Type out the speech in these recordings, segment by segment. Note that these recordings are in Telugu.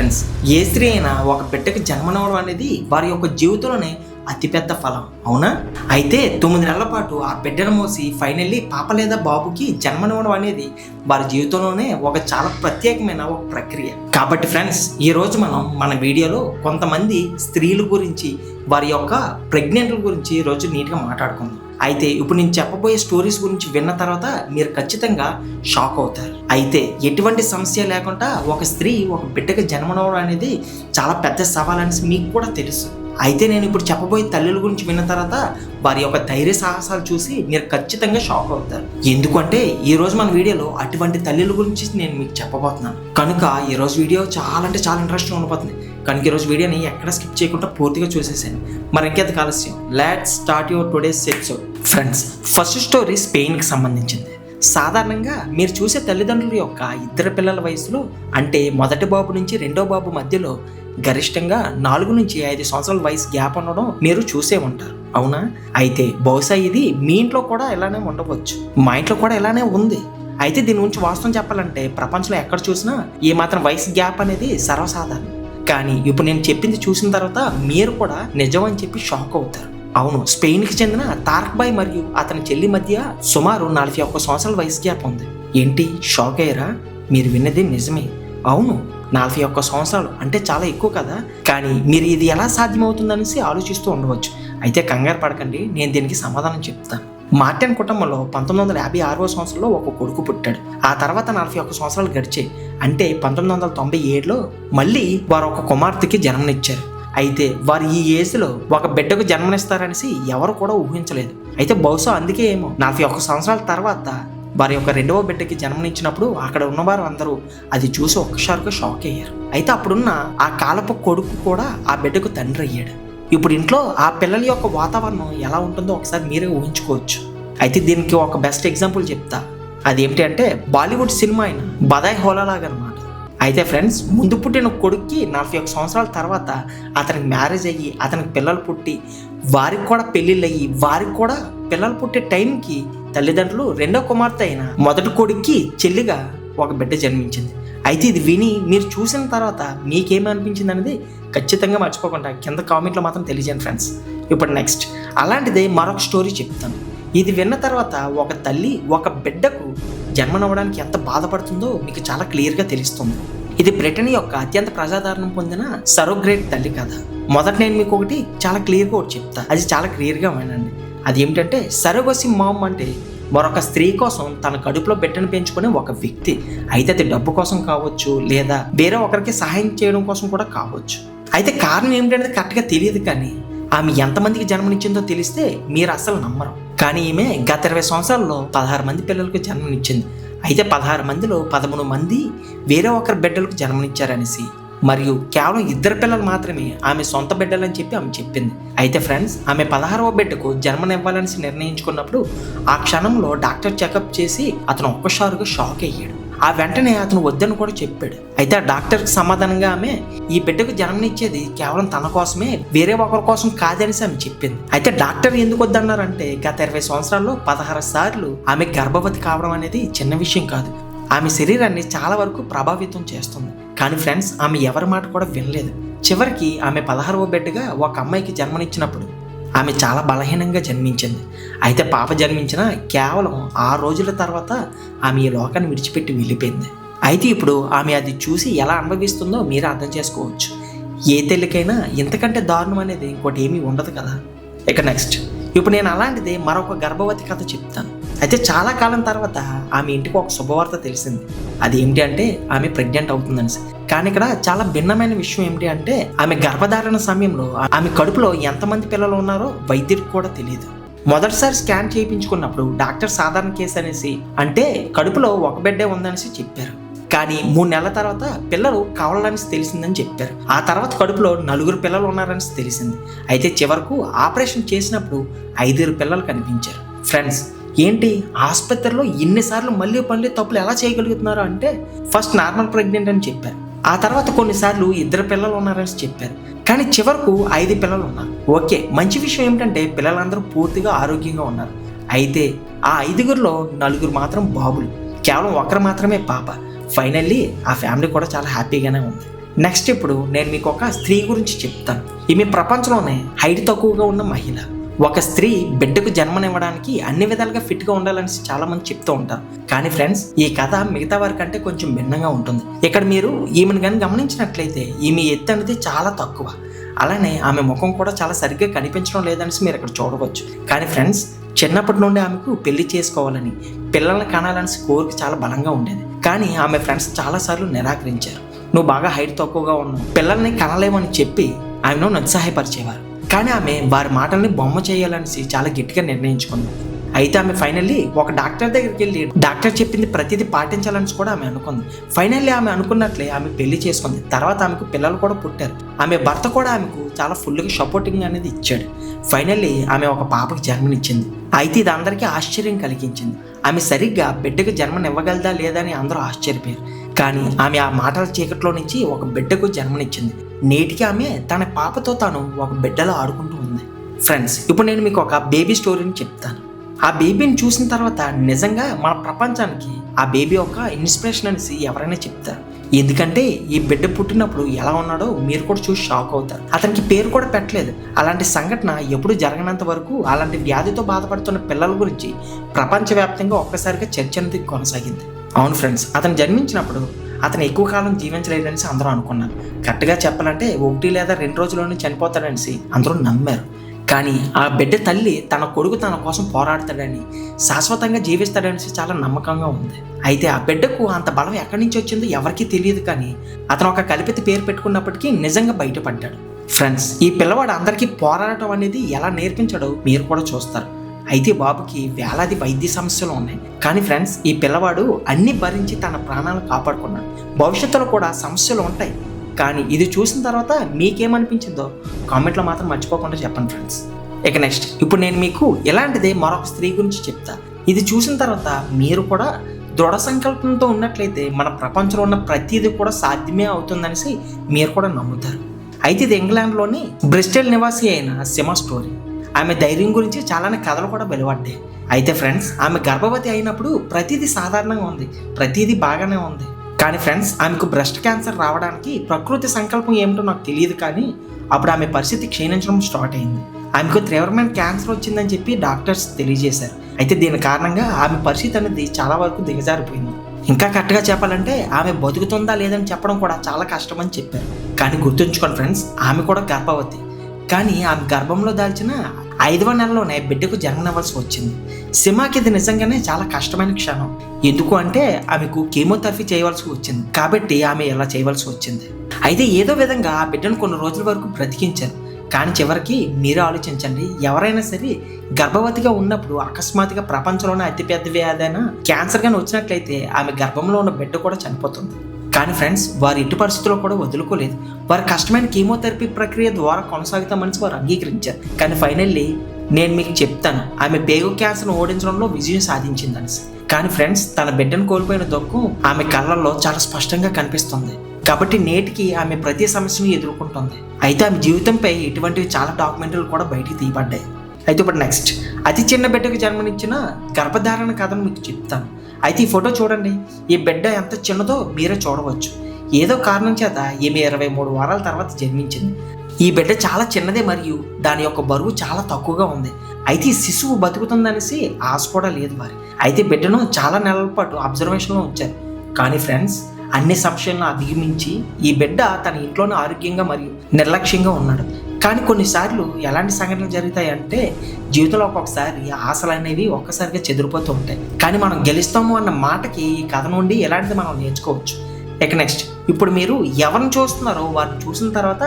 ఫ్రెండ్స్ ఏ స్త్రీ అయినా ఒక బిడ్డకి జన్మనవడం అనేది వారి యొక్క జీవితంలోనే అతిపెద్ద ఫలం అవునా? అయితే తొమ్మిది నెలల పాటు ఆ బిడ్డను మోసి ఫైనల్లీ పాప లేదా బాబుకి జన్మనివ్వడం అనేది వారి జీవితంలోనే ఒక చాలా ప్రత్యేకమైన ఒక ప్రక్రియ. కాబట్టి ఫ్రెండ్స్ ఈ రోజు మనం మన వీడియోలో కొంతమంది స్త్రీల గురించి వారి యొక్క ప్రెగ్నెంట్ల గురించి ఈరోజు రోజు నీట్గా మాట్లాడుకుందాం. అయితే ఇప్పుడు నేను చెప్పబోయే స్టోరీస్ గురించి విన్న తర్వాత మీరు ఖచ్చితంగా షాక్ అవుతారు. అయితే ఎటువంటి సమస్య లేకుండా ఒక స్త్రీ ఒక బిడ్డకి జన్మనవడం అనేది చాలా పెద్ద సవాల్ అనేసి మీకు కూడా తెలుసు. అయితే నేను ఇప్పుడు చెప్పబోయే తల్లుల గురించి విన్న తర్వాత వారి యొక్క ధైర్య సాహసాలు చూసి మీరు ఖచ్చితంగా షాక్ అవుతారు. ఎందుకంటే ఈ రోజు మన వీడియోలో అటువంటి తల్లుల గురించి నేను మీకు చెప్పబోతున్నాను. కనుక ఈరోజు వీడియో చాలా అంటే చాలా ఇంట్రెస్టింగ్ ఉండిపోతుంది కనుక ఈరోజు వీడియోని ఎక్కడ స్కిప్ చేయకుండా పూర్తిగా చూసేసాను మరి ఇంకెంత కాలస్యం let start your today's episode friends first story స్పెయిన్కి సంబంధించింది. సాధారణంగా మీరు చూసే తల్లిదండ్రుల యొక్క ఇద్దరు పిల్లల వయసులో అంటే మొదటి బాబు నుంచి రెండో బాబు మధ్యలో గరిష్టంగా నాలుగు నుంచి ఐదు సంవత్సరాల వయసు గ్యాప్ ఉండడం మీరు చూసే ఉంటారు. అవునా? అయితే బహుశా ఇది మీ ఇంట్లో కూడా ఇలానే ఉండవచ్చు. మా ఇంట్లో కూడా ఇలానే ఉంది. అయితే దీని గురించి వాస్తవం చెప్పాలంటే ప్రపంచంలో ఎక్కడ చూసినా ఏ మాత్రం వయసు గ్యాప్ అనేది సర్వసాధారణం. కానీ ఇప్పుడు నేను చెప్పింది చూసిన తర్వాత మీరు కూడా నిజం అని చెప్పి షాక్ అవుతారు. అవును స్పెయిన్కి చెందిన తారక్ బాయ్ మరియు అతని చెల్లి మధ్య సుమారు నలభై ఒక్క సంవత్సరాల వయసు గ్యాప్ ఉంది. ఏంటి? షాక్ అయ్యారా? మీరు విన్నది నిజమే. అవును నలభై ఒక్క సంవత్సరాలు అంటే చాలా ఎక్కువ కదా. కానీ మీరు ఇది ఎలా సాధ్యమవుతుందనేసి ఆలోచిస్తూ ఉండవచ్చు. అయితే కంగారు పడకండి నేను దీనికి సమాధానం చెప్తాను. మార్టిన్ కుటుంబంలో పంతొమ్మిది వందల యాభై ఆరవ సంవత్సరంలో ఒక కొడుకు పుట్టాడు. ఆ తర్వాత నలభై ఒక్క సంవత్సరాలు గడిచాయి. అంటే పంతొమ్మిది వందల తొంభై ఏడులో మళ్ళీ వారు ఒక కుమార్తెకి జన్మనిచ్చారు. అయితే వారు ఈ ఏజ్లో ఒక బిడ్డకు జన్మనిస్తారనేసి ఎవరు కూడా ఊహించలేదు. అయితే బహుశా అందుకే ఏమో నలభై ఒక్క సంవత్సరాల తర్వాత వారి యొక్క రెండవ బిడ్డకి జన్మనిచ్చినప్పుడు అక్కడ ఉన్నవారు అందరూ అది చూసి ఒక్కసారిగా షాక్ అయ్యారు. అయితే అప్పుడున్న ఆ కాలపు కొడుకు కూడా ఆ బిడ్డకు తండ్రి అయ్యాడు. ఇప్పుడు ఇంట్లో ఆ పిల్లల యొక్క వాతావరణం ఎలా ఉంటుందో ఒకసారి మీరే ఊహించుకోవచ్చు. అయితే దీనికి ఒక బెస్ట్ ఎగ్జాంపుల్ చెప్తా. అదేమిటి అంటే బాలీవుడ్ సినిమా అయిన బదాయ్ హోలాలాగా అనమాట అయితే ఫ్రెండ్స్ ముందు పుట్టిన కొడుక్కి నలభై ఒక సంవత్సరాల తర్వాత అతనికి మ్యారేజ్ అయ్యి అతనికి పిల్లలు పుట్టి వారికి కూడా పెళ్ళిళ్ళు అయ్యి వారికి కూడా పిల్లలు పుట్టే టైంకి తల్లిదండ్రులు రెండో కుమార్తె అయిన మొదటి కొడుక్కి చెల్లిగా ఒక బిడ్డ జన్మించింది. అయితే ఇది విని మీరు చూసిన తర్వాత మీకేమనిపించింది అనేది ఖచ్చితంగా మర్చిపోకుండా కింద కామెంట్లో మాత్రం తెలియజేయండి ఫ్రెండ్స్. ఇప్పుడు నెక్స్ట్. అలాంటిదే మరొక స్టోరీ చెప్తాను. ఇది విన్న తర్వాత ఒక తల్లి ఒక బిడ్డకు జన్మనవ్వడానికి ఎంత బాధపడుతుందో మీకు చాలా క్లియర్గా తెలుస్తుంది. ఇది బ్రిటన్ యొక్క అత్యంత ప్రజాదరణం పొందిన సరోగ్రేట్ తల్లి కథ. మొదట నేను మీకు ఒకటి చాలా క్లియర్గా ఒకటి చెప్తా. అది చాలా క్లియర్గా వినండి. అది ఏమిటంటే సరోగసి మామ్ అంటే మరొక స్త్రీ కోసం తన కడుపులో బిడ్డను పెంచుకునే ఒక వ్యక్తి. అయితే అది డబ్బు కోసం కావచ్చు లేదా వేరే ఒకరికి సహాయం చేయడం కోసం కూడా కావచ్చు. అయితే కారణం ఏమిటనేది కరెక్ట్గా తెలియదు కానీ ఆమె ఎంతమందికి జన్మనిచ్చిందో తెలిస్తే మీరు అసలు నమ్మరు. కానీ ఈమె గత ఇరవై సంవత్సరాల్లో పదహారు మంది పిల్లలకు జన్మనిచ్చింది. అయితే పదహారు మందిలో పదమూడు మంది వేరే ఒకరి బిడ్డలకు జన్మనిచ్చారనేసి మరియు కేవలం ఇద్దరు పిల్లలు మాత్రమే ఆమె సొంత బిడ్డలని చెప్పి ఆమె చెప్పింది. అయితే ఫ్రెండ్స్ ఆమె పదహారవ బిడ్డకు జన్మనివ్వాలని నిర్ణయించుకున్నప్పుడు ఆ క్షణంలో డాక్టర్ చెకప్ చేసి అతను ఒక్కసారిగా షాక్ అయ్యాడు. ఆ వెంటనే అతను వద్దని కూడా చెప్పాడు. అయితే ఆ డాక్టర్కి సమాధానంగా ఆమె ఈ బిడ్డకు జన్మనిచ్చేది కేవలం తన కోసమే వేరే ఒకరి కోసం కాదనేసి ఆమె చెప్పింది. అయితే డాక్టర్ ఎందుకు వద్దన్నారంటే గత ఇరవై సంవత్సరాల్లో పదహారు సార్లు ఆమె గర్భవతి కావడం అనేది చిన్న విషయం కాదు. ఆమె శరీరాన్ని చాలా వరకు ప్రభావితం చేస్తుంది. కానీ ఫ్రెండ్స్ ఆమె ఎవరి మాట కూడా వినలేదు. చివరికి ఆమె పదహారవ బిడ్డగా ఒక అమ్మాయికి జన్మనిచ్చినప్పుడు ఆమె చాలా బలహీనంగా జన్మించింది. అయితే పాప జన్మించిన కేవలం ఆ రోజుల తర్వాత ఆమె ఈ లోకాన్ని విడిచిపెట్టి వెళ్ళిపోయింది. అయితే ఇప్పుడు ఆమె అది చూసి ఎలా అనుభవిస్తుందో మీరు అర్థం చేసుకోవచ్చు. ఏ తల్లికైనా ఇంతకంటే దారుణం అనేది ఇంకోటి ఏమీ ఉండదు కదా? ఇక నెక్స్ట్ ఇప్పుడు నేను అలాంటిది మరొక గర్భవతి కథ చెప్తాను. అయితే చాలా కాలం తర్వాత ఆమె ఇంటికి ఒక శుభవార్త తెలిసింది. అది ఏంటి అంటే ఆమె ప్రెగ్నెంట్ అవుతుందని. కానీ ఇక్కడ చాలా భిన్నమైన విషయం ఏమిటి అంటే ఆమె గర్భధారణ సమయంలో ఆమె కడుపులో ఎంతమంది పిల్లలు ఉన్నారో వైద్యుడికి కూడా తెలియదు మొదటిసారి స్కాన్ చేయించుకున్నప్పుడు డాక్టర్ సాధారణ కేసు అనేసి అంటే కడుపులో ఒక బిడ్డే ఉందనేసి చెప్పారు. కానీ మూడు నెలల తర్వాత పిల్లలు కావాలనేసి తెలిసిందని చెప్పారు. ఆ తర్వాత కడుపులో నలుగురు పిల్లలు ఉన్నారని తెలిసింది. అయితే చివరకు ఆపరేషన్ చేసినప్పుడు ఐదుగురు పిల్లలు కనిపించారు. ఫ్రెండ్స్ ఏంటి ఆసుపత్రిలో ఎన్నిసార్లు మళ్ళీ మళ్ళీ తప్పులు ఎలా చేయగలుగుతున్నారు అంటే ఫస్ట్ నార్మల్ ప్రెగ్నెంట్ అని చెప్పారు. ఆ తర్వాత కొన్నిసార్లు ఇద్దరు పిల్లలు ఉన్నారని చెప్పారు. కానీ చివరకు ఐదు పిల్లలు ఉన్నారు. ఓకే మంచి విషయం ఏమిటంటే పిల్లలందరూ పూర్తిగా ఆరోగ్యంగా ఉన్నారు. అయితే ఆ ఐదుగురిలో నలుగురు మాత్రం బాబులు. కేవలం ఒకరు మాత్రమే పాప. ఫైనల్లీ ఆ ఫ్యామిలీ కూడా చాలా హ్యాపీగానే ఉంది. నెక్స్ట్ ఇప్పుడు నేను మీకు ఒక స్త్రీ గురించి చెప్తాను. ఈమె ప్రపంచంలోనే హైట్ తక్కువగా ఉన్న మహిళ. ఒక స్త్రీ బిడ్డకు జన్మనివ్వడానికి అన్ని విధాలుగా ఫిట్గా ఉండాలని చాలా మంది చెప్తూ ఉంటారు. కానీ ఫ్రెండ్స్ ఈ కథ మిగతా వారి కంటే కొంచెం భిన్నంగా ఉంటుంది. ఇక్కడ మీరు ఈమెను కానీ గమనించినట్లయితే ఈమె ఎత్తు అనేది చాలా తక్కువ. అలానే ఆమె ముఖం కూడా చాలా సరిగ్గా కనిపించడం లేదనేసి మీరు ఇక్కడ చూడవచ్చు. కానీ ఫ్రెండ్స్ చిన్నప్పటి నుండి ఆమెకు పెళ్ళి చేసుకోవాలని పిల్లల్ని కనాలని కోరిక చాలా బలంగా ఉండేది. కానీ ఆమె ఫ్రెండ్స్ చాలాసార్లు నిరాకరించారు. నువ్వు బాగా హైట్ తక్కువగా ఉన్నావు. పిల్లల్ని కనలేమని చెప్పి ఆమెను నిరుత్సాహపరిచేవారు కానీ ఆమె వారి మాటల్ని బొమ్మ చేయాలనేసి చాలా గట్టిగా నిర్ణయించుకుంది. అయితే ఆమె ఫైనల్లీ ఒక డాక్టర్ దగ్గరికి వెళ్ళి డాక్టర్ చెప్పింది ప్రతిదీ పాటించాలని కూడా ఆమె అనుకుంది. ఫైనల్లీ ఆమె అనుకున్నట్లే ఆమె పెళ్ళి చేసుకుంది. తర్వాత ఆమెకు పిల్లలు కూడా పుట్టారు. ఆమె భర్త కూడా ఆమెకు చాలా ఫుల్గా సపోర్టింగ్ అనేది ఇచ్చాడు. ఫైనల్లీ ఆమె ఒక పాపకి జన్మనిచ్చింది. అయితే ఇది అందరికీ ఆశ్చర్యం కలిగించింది. ఆమె సరిగ్గా బిడ్డకు జన్మనివ్వగలదా లేదా అని అందరూ ఆశ్చర్యపోయారు. కానీ ఆమె ఆ మాటల చీకట్లో నుంచి ఒక బిడ్డకు జన్మనిచ్చింది. నేటికి ఆమె తన పాపతో తాను ఒక బిడ్డలో ఆడుకుంటూ ఉంది. ఫ్రెండ్స్ ఇప్పుడు నేను మీకు ఒక బేబీ స్టోరీని చెప్తాను. ఆ బేబీని చూసిన తర్వాత నిజంగా మన ప్రపంచానికి ఆ బేబీ ఒక ఇన్స్పిరేషన్ అనేసి ఎవరైనా చెప్తారు? ఎందుకంటే ఈ బిడ్డ పుట్టినప్పుడు ఎలా ఉన్నాడో మీరు కూడా చూసి షాక్ అవుతారు. అతనికి పేరు కూడా పెట్టలేదు. అలాంటి సంఘటన ఎప్పుడు జరగనంత వరకు అలాంటి వ్యాధితో బాధపడుతున్న పిల్లల గురించి ప్రపంచవ్యాప్తంగా ఒక్కసారిగా చర్చ అనేది కొనసాగింది. అవును ఫ్రెండ్స్ అతను జన్మించినప్పుడు అతను ఎక్కువ కాలం జీవించలేదనేసి అందరూ అనుకున్నారు. కరెక్ట్గా చెప్పాలంటే ఒకటి లేదా రెండు రోజుల్లోనే చనిపోతాడనేసి అందరూ నమ్మారు. కానీ ఆ బిడ్డ తల్లి తన కొడుకు తన కోసం పోరాడతాడని శాశ్వతంగా జీవిస్తాడనేసి చాలా నమ్మకంగా ఉంది. అయితే ఆ బిడ్డకు అంత బలం ఎక్కడి నుంచి వచ్చిందో ఎవరికీ తెలియదు కానీ అతను ఒక కల్పిత పేరు పెట్టుకున్నప్పటికీ నిజంగా బయటపడ్డాడు. ఫ్రెండ్స్ ఈ పిల్లవాడు అందరికీ పోరాడటం అనేది ఎలా నేర్పించాడో మీరు కూడా చూస్తారు. అయితే బాబుకి వేలాది వైద్య సమస్యలు ఉన్నాయి. కానీ ఫ్రెండ్స్ ఈ పిల్లవాడు అన్ని భరించి తన ప్రాణాలను కాపాడుకున్నాడు. భవిష్యత్తులో కూడా సమస్యలు ఉంటాయి. కానీ ఇది చూసిన తర్వాత మీకేమనిపించిందో కామెంట్లో మాత్రం మర్చిపోకుండా చెప్పండి ఫ్రెండ్స్. ఇక నెక్స్ట్ ఇప్పుడు నేను మీకు ఇలాంటిదే మరొక స్త్రీ గురించి చెప్తా. ఇది చూసిన తర్వాత మీరు కూడా దృఢ సంకల్పంతో ఉన్నట్లయితే మన ప్రపంచంలో ఉన్న ప్రతిదీ కూడా సాధ్యమే అవుతుందనేసి మీరు కూడా నమ్ముతారు. అయితే ఇది ఇంగ్లాండ్లోని బ్రిస్టల్ నివాసి అయిన సిమ స్టోరీ. ఆమె ధైర్యం గురించి చాలానే కథలు కూడా వెలువడ్డాయి. అయితే ఫ్రెండ్స్ ఆమె గర్భవతి అయినప్పుడు ప్రతిదీ సాధారణంగా ఉంది. ప్రతిదీ బాగానే ఉంది. కానీ ఫ్రెండ్స్ ఆమెకు బ్రెస్ట్ క్యాన్సర్ రావడానికి ప్రకృతి సంకల్పం ఏమిటో నాకు తెలియదు కానీ అప్పుడు ఆమె పరిస్థితి క్షీణించడం స్టార్ట్ అయింది. ఆమెకు తీవ్రమైన క్యాన్సర్ వచ్చిందని చెప్పి డాక్టర్స్ తెలియజేశారు. అయితే దీని కారణంగా ఆమె పరిస్థితి అనేది చాలా వరకు దిగజారిపోయింది. ఇంకా కరెక్ట్గా చెప్పాలంటే ఆమె బతుకుతుందా లేదని చెప్పడం కూడా చాలా కష్టమని చెప్పారు. కానీ గుర్తుంచుకోండి ఫ్రెండ్స్ ఆమె కూడా గర్భవతి. కానీ ఆమె గర్భంలో దాల్చిన ఐదవ నెలలోనే బిడ్డకు జరగనవలసి వచ్చింది. సిమాకి ఇది నిజంగానే చాలా కష్టమైన క్షణం. ఎందుకు అంటే ఆమెకు కీమోథెరపీ చేయవలసి వచ్చింది. కాబట్టి ఆమె ఇలా చేయవలసి వచ్చింది. అయితే ఏదో విధంగా ఆ బిడ్డను కొన్ని రోజుల వరకు బ్రతికించారు. కానీ చివరికి మీరే ఆలోచించండి. ఎవరైనా సరే గర్భవతిగా ఉన్నప్పుడు అకస్మాత్తుగా ప్రపంచంలోనే అతిపెద్ద వ్యాధి అయినా క్యాన్సర్ కానీ వచ్చినట్లయితే ఆమె గర్భంలో ఉన్న బిడ్డ కూడా చనిపోతుంది. కానీ ఫ్రెండ్స్ వారు ఎట్టి పరిస్థితుల్లో కూడా వదులుకోలేదు. వారు కష్టమైన కీమోథెరపీ ప్రక్రియ ద్వారా కొనసాగుతామని వారు అంగీకరించారు. కానీ ఫైనల్లీ నేను మీకు చెప్తాను ఆమె పేగు క్యాన్సర్ను ఓడించడంలో విజయం సాధించిందని కానీ ఫ్రెండ్స్ తన బిడ్డను కోల్పోయిన దొక్కు ఆమె కళ్ళల్లో చాలా స్పష్టంగా కనిపిస్తుంది. కాబట్టి నేటికి ఆమె ప్రతి సమస్యను ఎదుర్కొంటుంది. అయితే ఆమె జీవితంపై ఇటువంటివి చాలా డాక్యుమెంటరీలు కూడా బయటికి తీయబడ్డాయి. అయితే ఇప్పుడు నెక్స్ట్ అతి చిన్న బిడ్డకు జన్మనిచ్చిన గర్భధారణ కథను మీకు చెప్తాను. అయితే ఈ ఫోటో చూడండి. ఈ బిడ్డ ఎంత చిన్నదో మీరే చూడవచ్చు. ఏదో కారణం చేత ఈమె ఇరవై మూడు వారాల తర్వాత జన్మించింది. ఈ బిడ్డ చాలా చిన్నదే మరియు దాని యొక్క బరువు చాలా తక్కువగా ఉంది. అయితే ఈ శిశువు బతుకుతుందనేసి ఆశ కూడా లేదు వారి అయితే బిడ్డను చాలా నెలల పాటు అబ్జర్వేషన్లో ఉంచారు. కానీ ఫ్రెండ్స్ అన్ని సంశయాలను అధిగమించి ఈ బిడ్డ తన ఇంట్లోనే ఆరోగ్యంగా మరియు నిర్లక్ష్యంగా ఉన్నాడు. కానీ కొన్నిసార్లు ఎలాంటి సంఘటనలు జరుగుతాయి అంటే జీవితంలో ఒక్కొక్కసారి ఆశలు అనేవి ఒక్కసారిగా చెదిరిపోతూ ఉంటాయి. కానీ మనం గెలుస్తాము అన్న మాటకి ఈ కథ నుండి ఎలాంటిది మనం నేర్చుకోవచ్చు? ఇక నెక్స్ట్ ఇప్పుడు మీరు ఎవరిని చూస్తున్నారో వారిని చూసిన తర్వాత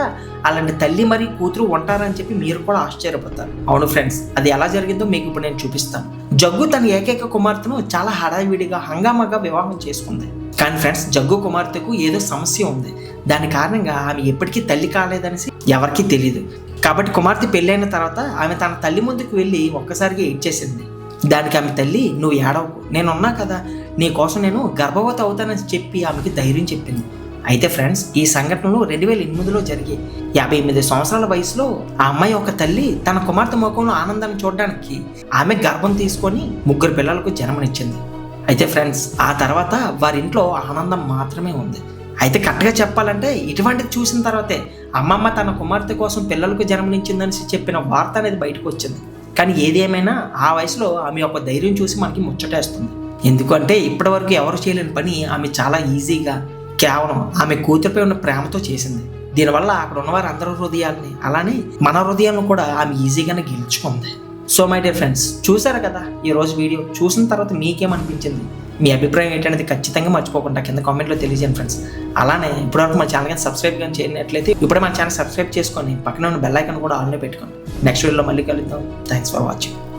అలాంటి తల్లి మరియు కూతురు ఉంటారని చెప్పి మీరు కూడా ఆశ్చర్యపోతారు అవును ఫ్రెండ్స్ అది ఎలా జరిగిందో మీకు ఇప్పుడు నేను చూపిస్తాను. జగ్గు తన ఏకైక కుమార్తెను చాలా హడావిడిగా హంగామాగా వివాహం చేసుకుంది. కానీ ఫ్రెండ్స్ జగ్గు కుమార్తెకు ఏదో సమస్య ఉంది. దాని కారణంగా ఆమె ఎప్పటికీ తల్లి కాలేదనేసి ఎవరికీ తెలియదు కాబట్టి కుమార్తె పెళ్ళైన తర్వాత ఆమె తన తల్లి ముందుకు వెళ్ళి ఒక్కసారిగా ఏడ్చేసింది. దానికి ఆమె తల్లి నువ్వు ఏడవకు. నేనున్నా కదా. నీ కోసం నేను గర్భవతి అవుతానని చెప్పి ఆమెకి ధైర్యం చెప్పింది. అయితే ఫ్రెండ్స్ ఈ సంఘటనలు రెండు వేల ఎనిమిదిలో జరిగి యాభై ఎనిమిది సంవత్సరాల వయసులో ఆ అమ్మాయి ఒక తల్లి తన కుమార్తె ముఖంలో ఆనందాన్ని చూడడానికి ఆమె గర్భం తీసుకొని ముగ్గురు పిల్లలకు జన్మనిచ్చింది. అయితే ఫ్రెండ్స్ ఆ తర్వాత వారి ఇంట్లో ఆనందం మాత్రమే ఉంది. అయితే కరెక్ట్గా చెప్పాలంటే ఇటువంటిది చూసిన తర్వాతే అమ్మమ్మ తన కుమార్తె కోసం పిల్లలకు జన్మనిచ్చిందని చెప్పిన వార్త అనేది బయటకు వచ్చింది కానీ ఏది ఏమైనా ఆ వయసులో ఆమె యొక్క ధైర్యం చూసి మనకి ముచ్చటేస్తుంది. ఎందుకంటే ఇప్పటివరకు ఎవరు చేయలేని పని ఆమె చాలా ఈజీగా కేవలం ఆమె కూతురిపై ఉన్న ప్రేమతో చేసింది. దీనివల్ల అక్కడ ఉన్నవారు అందరి హృదయాల్ని అలానే మన హృదయాలను కూడా ఆమె ఈజీగానే గెలుచుకుంది. సో మై డియర్ ఫ్రెండ్స్ చూసారు కదా? ఈరోజు వీడియో చూసిన తర్వాత మీకేమనిపించింది? మీ అభిప్రాయం ఏంటనేది ఖచ్చితంగా మర్చిపోకుండా కింద కామెంట్లో తెలియజేయండి ఫ్రెండ్స్ అలానే ఇప్పటివరకు మా ఛానల్ కానీ సబ్స్క్రైబ్ కానీ చేయనట్లయితే ఇప్పుడే మన ఛానల్ సబ్స్క్రైబ్ చేసుకొని పక్కన ఉన్న బెల్ ఐకాన్ కూడా ఆన్లో పెట్టుకోండి. నెక్స్ట్ వీడియోలో మళ్ళీ కలుద్దాం. Thanks for watching